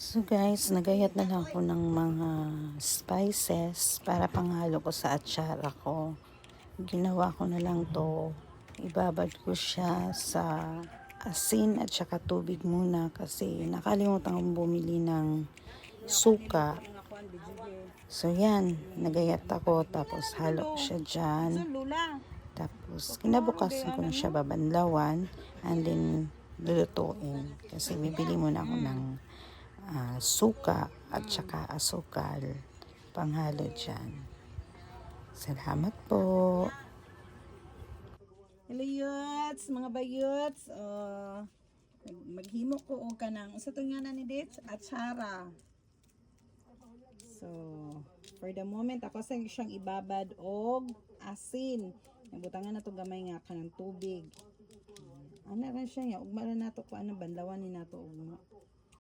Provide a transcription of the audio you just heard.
So guys, nagayat na ako ng mga spices para panghalo ko sa atsara ko. Ginawa ko na lang to. Ibabad ko siya sa asin at saka tubig muna kasi nakalimutan kong bumili ng suka. So yan, nagayat ako tapos halo siya dyan. Tapos kinabukasan ko na siya babanlawan and then lulutuin. Kasi bibili muna ako ng ah, suka at saka asukal panghalo dyan. Salamat po. Hello yuts, mga bayuts. Uh, maghimo ko og kanang sa to nga na ni dates atsara. So, for the moment ako sa siyang ibabad og asin. Nabutangan na to gamay nga kanang tubig. Ana ran siya ya ugma ra nato ko ano banlawan ni nato ugma.